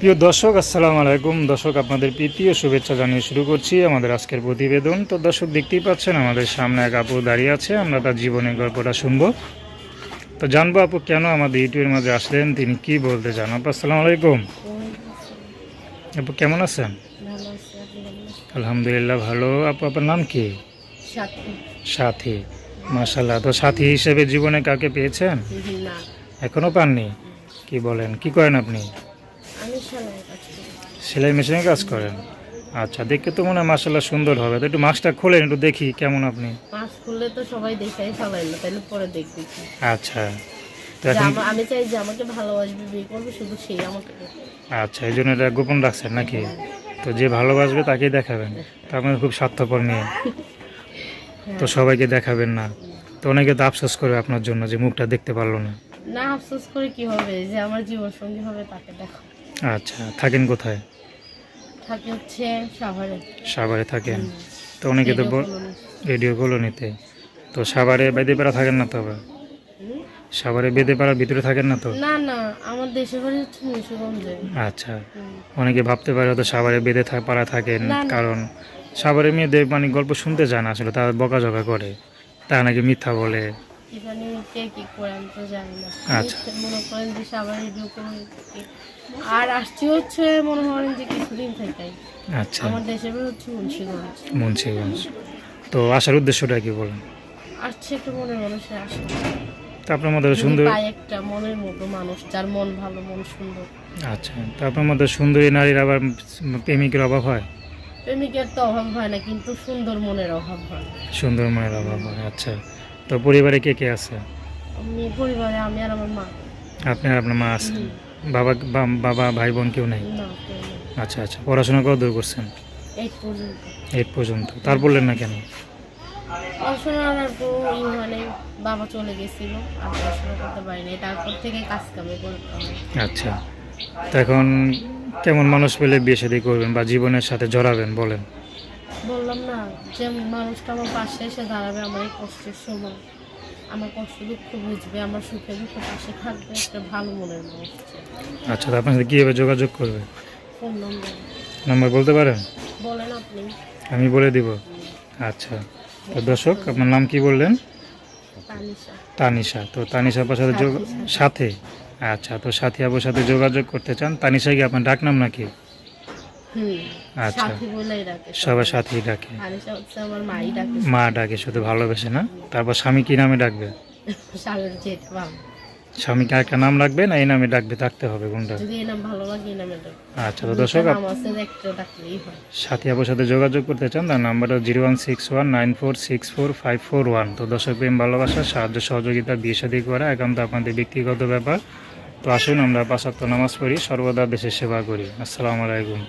প্রিয় দর্শক আসসালামু আলাইকুম। দর্শক আপনাদের প্রীতি ও শুভেচ্ছা জানিয়ে শুরু করছি আমাদের আজকের প্রতিবেদন। তো দর্শক দেখতেই পাচ্ছেন আমাদের সামনে এক আপু দাঁড়িয়ে আছে। আমরা তার জীবনের গল্পটা শুনব। তো জানব আপু কেন আমাদের ইউটিউবের মাঝে আসলেন? তিনি কি বলতে চান? আপু আসসালামু আলাইকুম। আপু কেমন আছেন? আলহামদুলিল্লাহ ভালো। আপু আপনার নাম কি? সাথী। মাশাল্লাহ তো সাথী হিসেবে জীবনে কাকে পেয়েছেন? এখনও পাননি? কি বলেন? কি করেন আপনি? সেলাই মেশিনে কাজ করেন? আচ্ছা দেখতে তো মনে হয় মাসাল্লাহ সুন্দর হবে। তো একটু মাস্কটা খোলেন একটু দেখি কেমন আপনি। মাছ খুললে তো সবাই দেখাই ফেলাই না তাহলে পরে দেখবি আচ্ছা। তো যে এখন আমা- আমি চাই যে আমাকে ভালোবাসবে বিয়ে করবে শুধু সেই আমাকে আচ্ছা এই জন্য এটা গোপন রাখছেন নাকি? তো যে ভালোবাসবে তাকেই দেখাবেন। তো আপনার খুব স্বার্থপর নিয়ে তো সবাইকে দেখাবেন না। তো অনেকে তো আফসোস করবে আপনার জন্য যে মুখটা দেখতে পারল না। না আফসোস করে কি হবে? যে আমার জীবন সঙ্গী হবে তাকে দেখো আচ্ছা থাকেন কোথায়? থাকে হচ্ছে সাভারে। সাভারে থাকেন। তো অনেকে তো রেডিও। কলোনিতে তো সাভারে বেঁধে পেড়া থাকেন না তো আবার? সাভারে বেঁধে পেড়ার ভিতরে থাকেন না তো? না না আমার দেশের বাড়ি হচ্ছে মুন্সিগঞ্জে। আচ্ছা। অনেকে ভাবতে পারে হয়তো সাভারে বেঁধে থা- পাড়া থাকেন। কারণ সাভারে মেয়েদের মানে গল্প শুনতে চায় না আসলে তারা বকাঝকা করে। তারা নাকি মিথ্যা বলে। এখানে কে কি করে আমি তো জানি না। আচ্ছা। মনে করেন যে আর আসছি হচ্ছে মনে করেন যে কিছুদিন থেকে আচ্ছা। আমার দেশের বাড়ি হচ্ছে মুন্সিগঞ্জ। মুন্সিগঞ্জ। তো আসার উদ্দেশ্যটা কি বলেন? আসছে একটু মনের মানুষে আসে তো আপনার মধ্যে সুন্দর একটা মনের মতো মানুষ যার মন ভালো মন সুন্দর। আচ্ছা। তো আপনার মধ্যে সুন্দরী নারীর আবার প্রেমিকের অভাব হয়? প্রেমিকের তো অভাব হয় না কিন্তু সুন্দর মনের অভাব হয়। সুন্দর মনের অভাব হয় আচ্ছা। তো পরিবারে কে কে আছে? আমি পরিবারে আমি আর আমার মা। আপনার আপনার মা আছে? বাবা বাবা ভাই বোন কেউ নেই? না আচ্ছা আচ্ছা। পড়াশোনা কত দূর করছেন? এইট পর্যন্ত। তার বললেন না কেন? পড়াশোনা আর তো ই বাবা চলে গেছিল আর পড়াশোনা করতে পারিনি। তারপর থেকে কাজ কামে করতে আচ্ছা। তো এখন কেমন মানুষ পেলে বিয়ে শাদী করবেন বা জীবনের সাথে জড়াবেন বলেন? বললাম যে মানুষটা আমার পাশে এসে দাঁড়াবে আমার এই কষ্টের সময়। আমার কষ্ট দুঃখ বুঝবে আমার সুখে দুঃখে পাশে থাকবে একটা ভালো মনের মানুষ। আচ্ছা আপনার সাথে কীভাবে যোগাযোগ করবে? ফোন নম্বর। নাম্বার বলতে পারেন? বলেন আপনি। আমি বলে দিব। আচ্ছা তো দর্শক আপনার নাম কি বললেন? তানিশা। তো তানিশা আপার সাথে সাথে। আচ্ছা তো সাথী আপুর সাথে যোগাযোগ করতে চান। তানিশা কি আপনার ডাক নাম নাকি? আচ্ছা। সাথী ডাকে সবার সাথেই মা ডাকে শুধু ভালোবেসে না? তারপর স্বামী কি নামে ডাকবে? স্বামীকে একটা নাম রাখবে না এই নামে ডাকবে? ডাকতে হবে কোনটা আচ্ছা তো দর্শক সাথী আপুর সাথে যোগাযোগ করতে চান তার নাম্বারটা zero one six one nine four six four five four one. তো দর্শক প্রেম ভালোবাসা সাহায্য সহযোগিতা বিয়ে শাদী করা একান্ত আপনাদের ব্যক্তিগত ব্যাপার। তো আসুন আমরা পাঁচাত্ত নামাজ পড়ি সর্বদা দেশের সেবা করি। আসসালামু আলাইকুম।